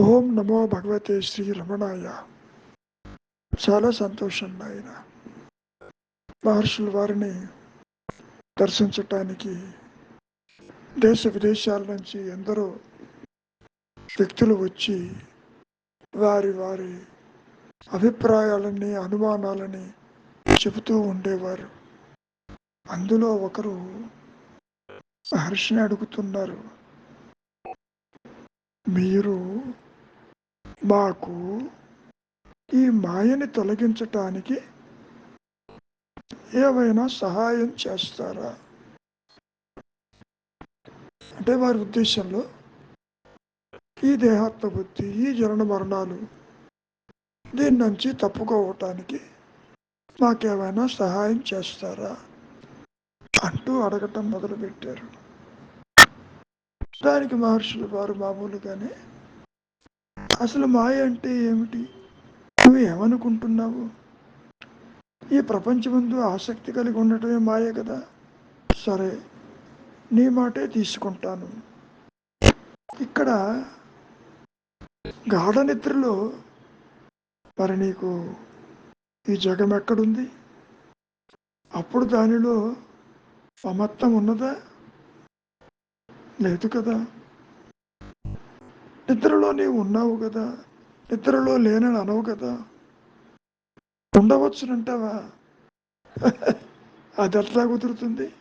ఓం నమో భగవతే శ్రీ రమణాయ. చాలా సంతోషం నాయన. మహర్షుల వారిని దర్శించటానికి దేశ విదేశాల నుంచి ఎందరో వ్యక్తులు వచ్చి వారి వారి అభిప్రాయాలని అనుమానాలని చెబుతూ ఉండేవారు. అందులో ఒకరు మహర్షిని అడుగుతున్నారు మీరు మాకు ఈ మాయని తొలగించటానికి ఏమైనా సహాయం చేస్తారా? అంటే వారి ఉద్దేశంలో ఈ దేహాత్మ బుద్ధి ఈ జనన మరణాలు దీని నుంచి తప్పుకోవటానికి మాకేమైనా సహాయం చేస్తారా? అంటూ అడగటం మొదలుపెట్టారు. దానికి మహర్షులు వారు మామూలుగానే అసలు మాయ అంటే ఏమిటి? నువ్వు ఏమనుకుంటున్నావు? ఈ ప్రపంచమందు ఆసక్తి కలిగి ఉండటమే మాయ కదా? సరే నీ మాటే తీసుకుంటాను. ఇక్కడ గాఢ నిద్రలో మరి నీకు ఈ జగం ఎక్కడుంది? అప్పుడు దానిలో మమత్వం ఉన్నదా? లేదు కదా? నిద్రలో నీవు ఉన్నావు కదా. నిద్రలో లేనని అనవు కదా. ఉండవచ్చునంటావా? అది ఎట్లా కుదురుతుంది?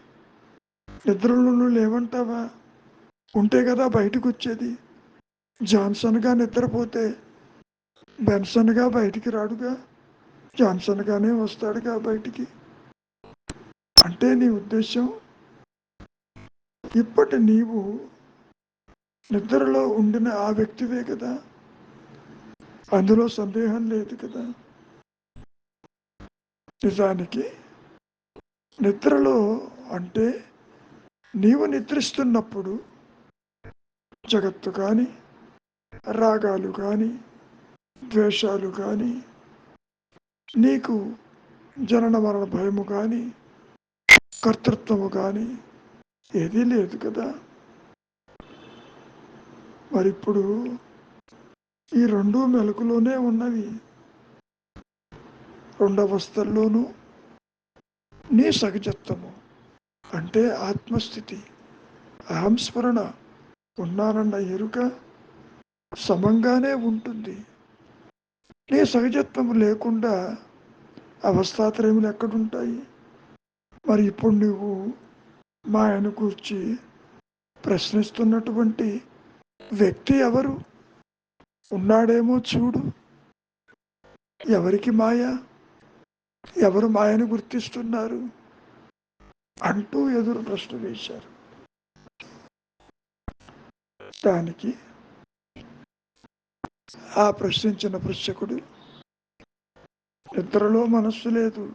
నిద్రలో నువ్వు లేవంటావా? ఉంటే కదా బయటకు వచ్చేది జాన్సన్గా నిద్రపోతే బెన్సన్గా బయటికి రాడుగా. జాన్సన్గానే వస్తాడుగా బయటికి. అంటే నీ ఉద్దేశం ఇప్పటి నీవు నిద్రలో ఉండిన ఆ వ్యక్తివే కదా? అందులో సందేహం లేదు కదా? నిజానికి నిద్రలో అంటే నీవు నిద్రిస్తున్నప్పుడు జగత్తు కానీ రాగాలు కానీ ద్వేషాలు కానీ నీకు జనన మరణ భయము కానీ కర్తృత్వము కానీ ఏదీ లేదు కదా? మరి ఇప్పుడు ఈ రెండు మెలకులోనే ఉన్నవి. రెండవస్థల్లోనూ నీ సహజత్వము. అంటే ఆత్మస్థితి. అహంస్మరణ ఉన్నానన్న ఎరుక సమంగానే ఉంటుంది. నీ సహజత్వము లేకుండా అవస్థాత్రయములు ఎక్కడుంటాయి? మరి ఇప్పుడు నువ్వు మా ఆయన కూర్చి ప్రశ్నిస్తున్నటువంటి వ్యక్తి ఎవరు? ఉన్నాడేమో చూడు. ఎవరికి మాయ? ఎవరు మాయను గుర్తిస్తున్నారు? అంటూ ఎదురు ప్రశ్న వేశారు. దానికి ఆ ప్రశ్నించిన పృశ్చకుడు నిద్రలో మనస్సు లేదు.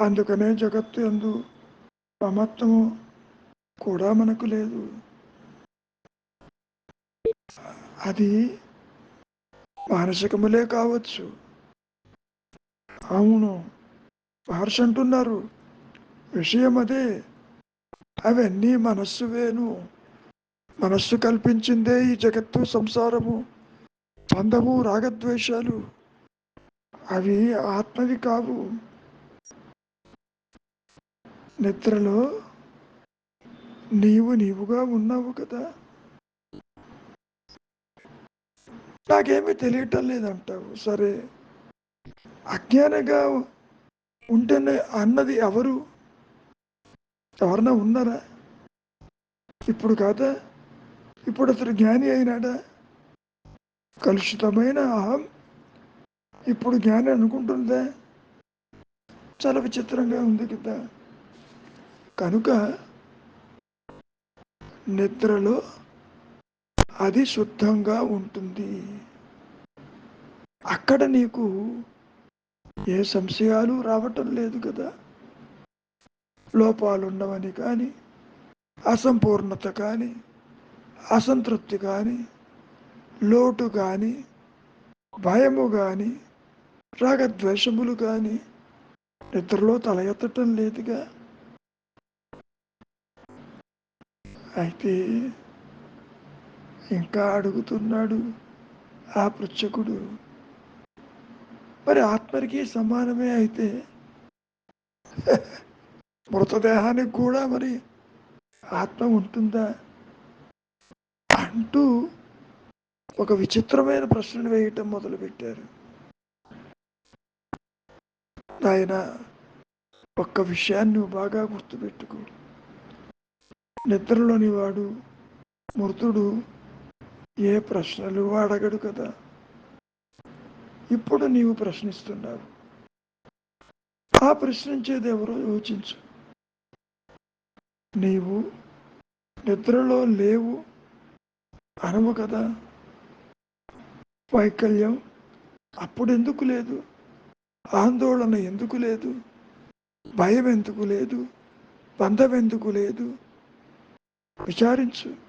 అందుకనే జగత్తు ఎందు మమత్వము కూడా మనకు లేదు. అది మానసికములే కావచ్చు. అవును మహర్షి అంటున్నారు విషయం అదే అవన్నీ మనస్సు వేను మనస్సు కల్పించిందే ఈ జగత్తు సంసారము బంధము రాగద్వేషాలు. అవి ఆత్మవి కావు. నిద్రలో నీవు నీవుగా ఉన్నావు కదా. నాకేమీ తెలియటం లేదంటావు. సరే. అజ్ఞానంగా ఉంటేనే అన్నది ఎవరు? ఎవరన్నా ఉన్నారా? ఇప్పుడు కాదా? ఇప్పుడు అతడు జ్ఞాని అయినాడా? కలుషితమైన అహం ఇప్పుడు జ్ఞాని అనుకుంటుందా? చాలా విచిత్రంగా ఉంది కదా. కనుక నిద్రలో అది శుద్ధంగా ఉంటుంది. అక్కడ నీకు ఏ సంశయాలు రావటం లేదు కదా? లోపాలున్నవని కానీ అసంపూర్ణత కానీ అసంతృప్తి కానీ లోటు కానీ భయము కానీ రాగద్వేషములు కానీ నిద్రలో తల ఎత్తటం లేదుగా? అయితే ఇంకా అడుగుతున్నాడు ఆ పృచ్ఛకుడు. మరి ఆత్మకి సమానమే అయితే మృతదేహానికి కూడా మరి ఆత్మ ఉంటుందా? అంటూ ఒక విచిత్రమైన ప్రశ్నను వేయటం మొదలుపెట్టారు. ఆయన ఒక్క విషయాన్ని బాగా గుర్తుపెట్టుకో. నిద్రలోని వాడు మృతుడు ఏ ప్రశ్నలు అడగడు కదా. ఇప్పుడు నీవు ప్రశ్నిస్తున్నావు. ఆ ప్రశ్నించేది ఎవరో యోచించు. నీవు నిద్రలో లేవు అనవు కదా. వైకల్యం అప్పుడు ఎందుకు లేదు? ఆందోళన ఎందుకు లేదు? భయం ఎందుకు లేదు? బంధం ఎందుకు లేదు? విచారించు.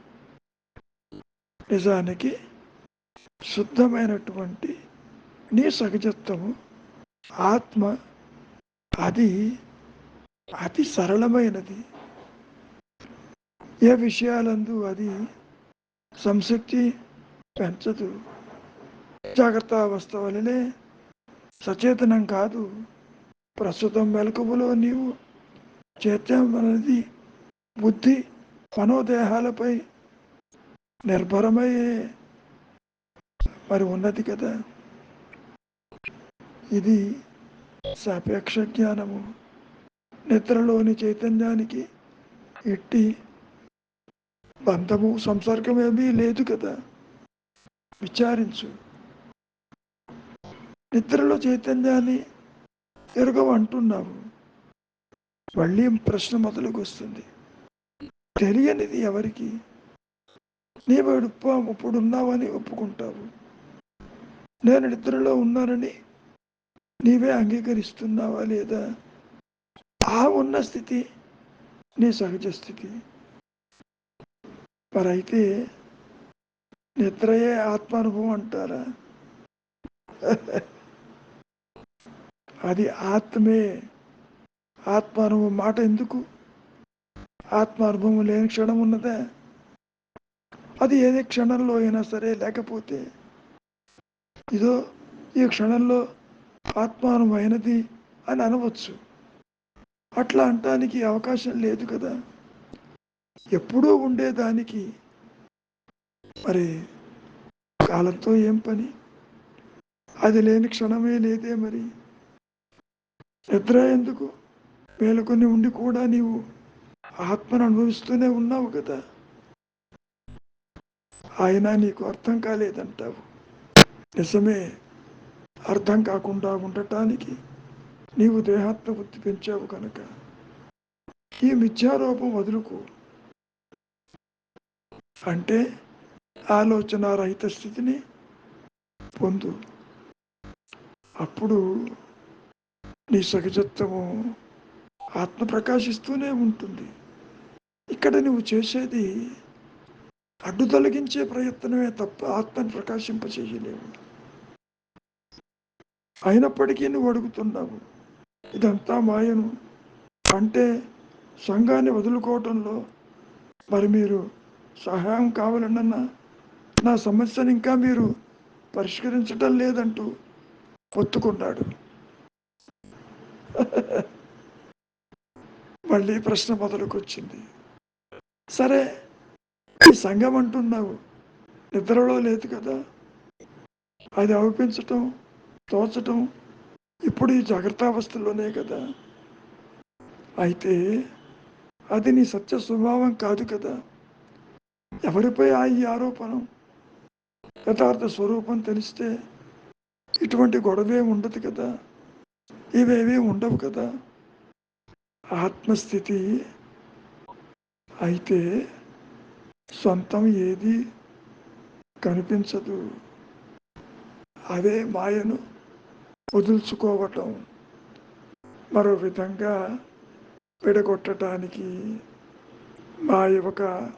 నిజానికి శుద్ధమైనటువంటి నీ సహజత్వము ఆత్మ అది అతి సరళమైనది. ఏ విషయాలందు అది సంశక్తి పెంచదు. జాగ్రత్త అవస్థ వలనే సచేతనం కాదు. ప్రస్తుతం మెలకువలో నీవు చేత అనేది బుద్ధి మనోదేహాలపై నిర్భరమయ్యే మరి ఉన్నది కదా. ఇది సాపేక్ష జ్ఞానము. నిద్రలోని చైతన్యానికి ఎట్టి బంధము సంసర్గం ఏమీ లేదు కదా. విచారించు. నిద్రలో చైతన్యాన్ని ఎరగవంటున్నావు మళ్ళీ ప్రశ్న మొదలుకొస్తుంది. తెలియనిది ఎవరికి? నీవు ఇప్పుడు ఇప్పుడున్నావని ఒప్పుకుంటావు. నేను నిద్రలో ఉన్నానని నీవే అంగీకరిస్తున్నావా లేదా? ఆ ఉన్న స్థితి నీ సహజ స్థితి. మరైతే నిద్రయే ఆత్మానుభవం అంటారా? అది ఆత్మే. ఆత్మానుభవం మాట ఎందుకు? ఆత్మానుభవం లేని క్షణం ఉన్నదా? అది ఏదే క్షణంలో అయినా సరే లేకపోతే ఇదో ఈ క్షణంలో ఆత్మానమైనది అని అనవచ్చు. అట్లా అంటానికి అవకాశం లేదు కదా. ఎప్పుడూ ఉండేదానికి. మరి కాలంతో ఏం పని? అది లేని క్షణమే లేదే మరి. నిద్ర ఎందుకు? మేలుకొని ఉండి కూడా నీవు ఆత్మను అనుభవిస్తూనే ఉన్నావు కదా. ఆయన నీకు అర్థం కాలేదంటావు. నిజమే అర్థం కాకుండా ఉండటానికి నీవు దేహాత్మ బుద్ధి పెంచావు కనుక. ఈ మిథ్యారూపం వదులుకో. అంటే ఆలోచన రహిత స్థితిని పొందు. అప్పుడు నీ సహజత్వము ఆత్మ ప్రకాశిస్తూనే ఉంటుంది. ఇక్కడ నువ్వు చేసేది అడ్డు తొలగించే ప్రయత్నమే తప్ప ఆత్మని ప్రకాశింప చేయలేము అయినప్పటికీ నువ్వు అడుగుతున్నావు ఇదంతా మాయను. అంటే సంఘాన్ని వదులుకోవటంలో మరి మీరు సహాయం కావాలన్న నా సమస్యను ఇంకా మీరు పరిష్కరించటం లేదంటూ ఒత్తుకున్నాడు. మళ్ళీ ప్రశ్న మొదలుకొచ్చింది. సరే ఈ సంఘం అంటున్నావు. నిద్రలో లేదు కదా. అది అవపించటం తోచటం ఇప్పుడు ఈ జాగ్రత్తావస్థలోనే కదా. అయితే అది నీ సత్య స్వభావం కాదు కదా. ఎవరిపై ఆ ఈ ఆరోపణం? యథార్థ స్వరూపం తెలిస్తే ఇటువంటి గొడవే ఉండదు కదా. ఇవేవీ ఉండవు కదా. ఆత్మస్థితి అయితే సొంతం ఏది కనిపించదు. అదే మాయను వదుల్చుకోవటం. మరో విధంగా విడగొట్టడానికి మాయ ఒక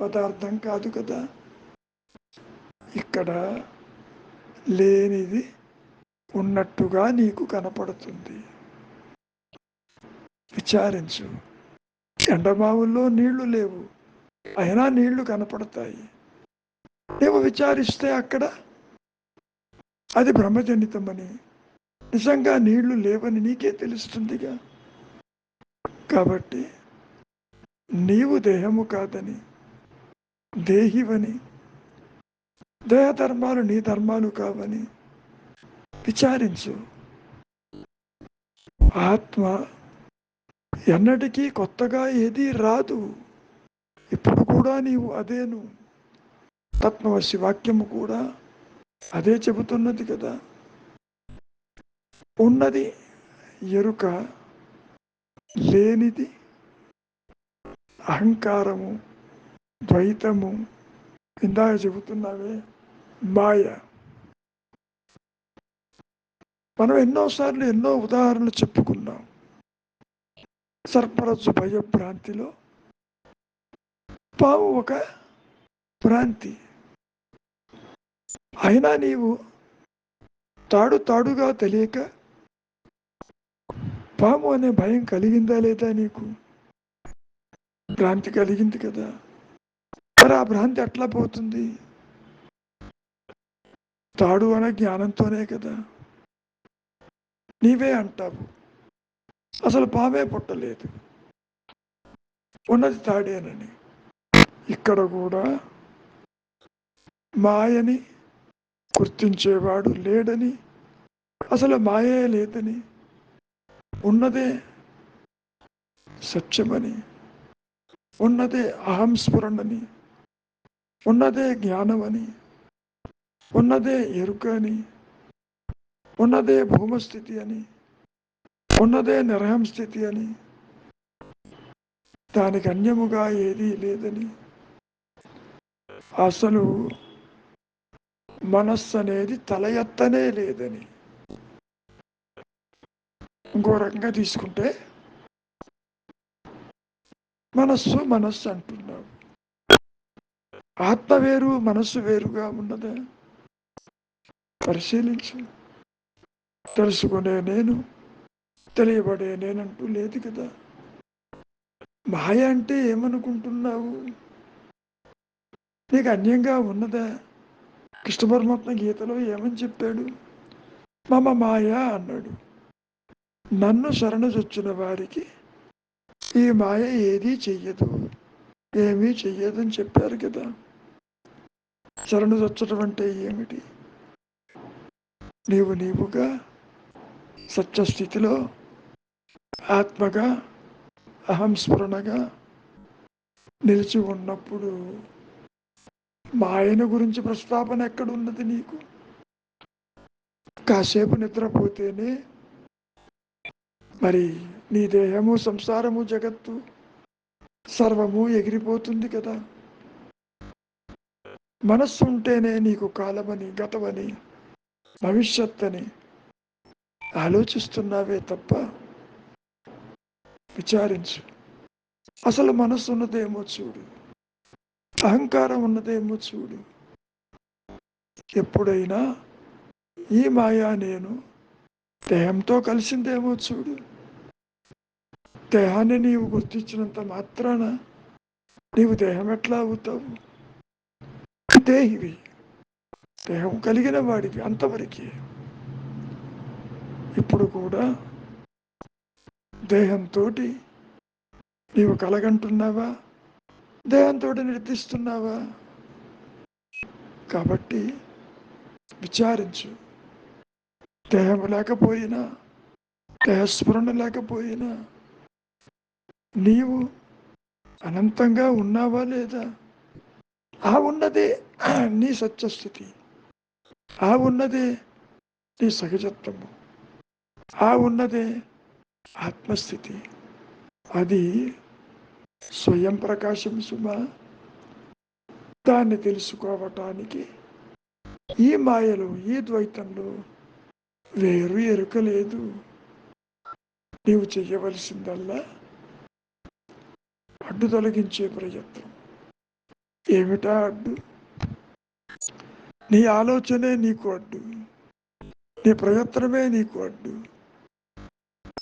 పదార్థం కాదు కదా. ఇక్కడ లేనిది ఉన్నట్టుగా నీకు కనపడుతుంది. విచారించు. ఎండమావుల్లో నీళ్ళు లేవు. అయినా నీళ్ళు కనపడతాయి. నీవు విచారిస్తే అక్కడ అది బ్రహ్మజనితమని. నిజంగా నీళ్ళు లేవని నీకే తెలుస్తుందిగా. కాబట్టి నీవు దేహము కాదని దేహివని దేహ ధర్మాలు నీ ధర్మాలు కావని విచారించు. ఆత్మ ఎన్నటికీ కొత్తగా ఏదీ రాదు. ఇప్పుడు కూడా నీవు అదేను. తత్వవశి వాక్యము కూడా అదే చెబుతున్నది కదా. ఉన్నది ఎరుక లేనిది అహంకారము ద్వైతము. ఇందాక చెబుతున్నావే మాయ. మనం ఎన్నోసార్లు ఎన్నో ఉదాహరణలు చెప్పుకున్నాం. సర్పరజు భయభ్రాంతిలో పాము ఒక భ్రాంతి. అయినా నీవు తాడు తాడుగా తెలియక పాము అనే భయం కలిగిందా లేదా నీకు? భ్రాంతి కలిగింది కదా. మరి ఆ భ్రాంతి ఎట్లా పోతుంది? తాడు అనే జ్ఞానంతోనే కదా. నీవే అంటావు. అసలు పామే పుట్టలేదు. ఉన్నది తాడేనని. ఇక్కడ కూడా మాయని గుర్తించేవాడు లేడని అసలు మాయే లేదని ఉన్నదే సత్యమని ఉన్నదే అహం స్ఫురణని ఉన్నదే జ్ఞానమని ఉన్నదే ఎరుక అని ఉన్నదే భూమస్థితి అని ఉన్నదే నిరహం స్థితి అని దానికి అన్యముగా ఏదీ లేదని అసలు మనస్సు అనేది తల ఎత్తనే లేదని. ఇంకో రకంగా తీసుకుంటే మనస్సు మనస్సు అంటున్నావు ఆత్మ వేరు మనస్సు వేరుగా ఉన్నదా. పరిశీలించు. తెలుసుకునే నేను తెలియబడే నేనంటూ లేదు కదా. మాయ అంటే ఏమనుకుంటున్నావు? నీకు అన్యంగా ఉన్నదా? కృష్ణ పరమాత్మ గీతలో ఏమని చెప్పాడు? మమ మాయ అన్నాడు. నన్ను శరణుచొచ్చిన వారికి ఈ మాయ ఏదీ చెయ్యదు. ఏమీ చెయ్యదని చెప్పారు కదా. శరణుచొచ్చడం అంటే ఏమిటి? నీవు నీవుగా సత్యస్థితిలో ఆత్మగా అహం స్ఫురణగా నిలిచి ఉన్నప్పుడు మాయన గురించి ప్రస్తాపన ఎక్కడున్నది నీకు? కాసేపు నిద్రపోతేనే మరి నీ దేహము సంసారము జగత్తు సర్వము ఎగిరిపోతుంది కదా. మనస్సు ఉంటేనే నీకు కాలమని గతమని భవిష్యత్ అని ఆలోచిస్తున్నావే తప్ప విచారించు. అసలు మనస్సు ఉన్నదేమో చూడు. అహంకారం ఉన్నదేమో చూడు. ఎప్పుడైనా ఈ మాయా నేను దేహంతో కలిసిందేమో చూడు. దేహాన్ని నీవు గుర్తించినంత మాత్రాన నీవు దేహం ఎట్లా అవుతావు? దేహివి దేహం కలిగిన వాడివి అంతవరకే. ఇప్పుడు కూడా దేహంతో నీవు కలగంటున్నావా? దేహంతో నిర్దిస్తున్నావా కాబట్టి విచారించు. దేహం లేకపోయినా దేహస్మరణ లేకపోయినా నీవు అనంతంగా ఉన్నావా లేదా? ఆ ఉన్నదే నీ సత్యస్థితి. ఆ ఉన్నదే నీ సహజత్వము. ఆ ఉన్నదే ఆత్మస్థితి. అది స్వయం ప్రకాశం సుమ. దాన్ని తెలుసుకోవటానికి ఈ మాయలు ఈ ద్వైతంలో వేరు ఎరుక లేదు. నీవు చేయవలసిందల్లా అడ్డు తొలగించే ప్రయత్నం. ఏమిటా అడ్డు? నీ ఆలోచనే నీకు అడ్డు. నీ ప్రయత్నమే నీకు అడ్డు.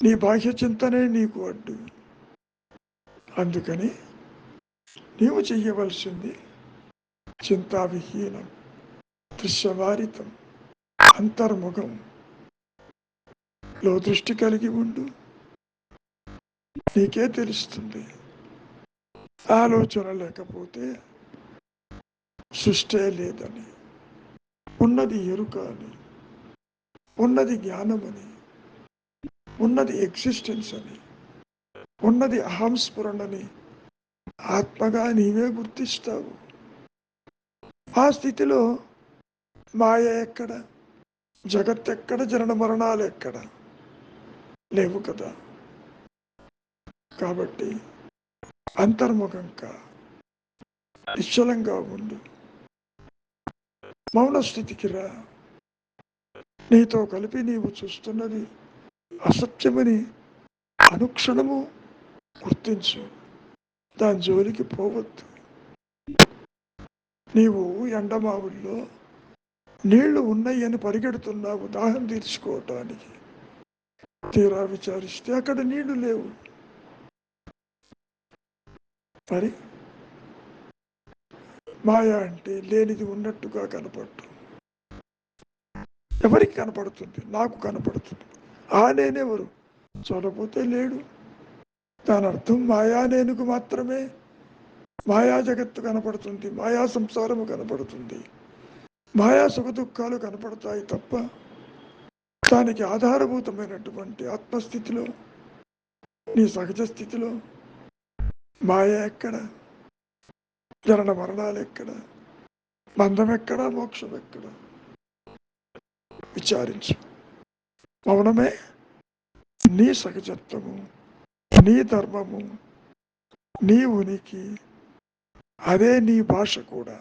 నీ బాహ్య చింతనే నీకు అడ్డు. అందుకని నీవు చెయ్యవలసింది చింతావిహీనం దృశ్యవారితం అంతర్ముఖం. లో దృష్టి కలిగి ఉండు. నీకే తెలుస్తుంది. ఆలోచన లేకపోతే సృష్టే లేదని. ఉన్నది ఎరుక అని ఉన్నది జ్ఞానమని ఉన్నది ఎగ్జిస్టెన్స్ అని. ఉన్నది అహంస్ఫురణని ఆత్మగా నీవే గుర్తిస్తావు. ఆ స్థితిలో మాయ ఎక్కడ? జగత్ ఎక్కడ? జనన మరణాలు ఎక్కడ? లేవు కదా. కాబట్టి అంతర్ముఖంగా నిశ్చలంగా ఉండు. మౌన స్థితికి రా. నీతో కలిపి నీవు చూస్తున్నది అసత్యమని అనుక్షణము గుర్తించు. దాని జోలికి పోవద్దు. నీవు ఎండమావుల్లో నీళ్ళు ఉన్నాయని పరిగెడుతున్నావు. దాహం తీర్చుకోవటానికి. తీరా విచారిస్తే అక్కడ నీళ్ళు లేవు. మరి? మాయ అంటే లేనిది ఉన్నట్టుగా కనపడటం. ఎవరికి కనపడుతుంది? నాకు కనపడుతుంది. ఆ నేనెవరు? చూడపోతే లేడు. దాని అర్థం మాయా నేనుకు మాత్రమే. మాయా జగత్తు కనపడుతుంది మాయా సంసారము కనపడుతుంది. మాయా సుఖ దుఃఖాలు కనపడతాయి తప్ప దానికి ఆధారభూతమైనటువంటి ఆత్మస్థితిలో నీ సహజ స్థితిలో మాయ ఎక్కడ? జనన మరణాలు ఎక్కడ? బంధం ఎక్కడ? మోక్షం ఎక్కడ? విచారించు. మౌనమే నీ సహజత్వము. నీ ధర్మము నీ ఉనికి అదే నీ భాష కూడా.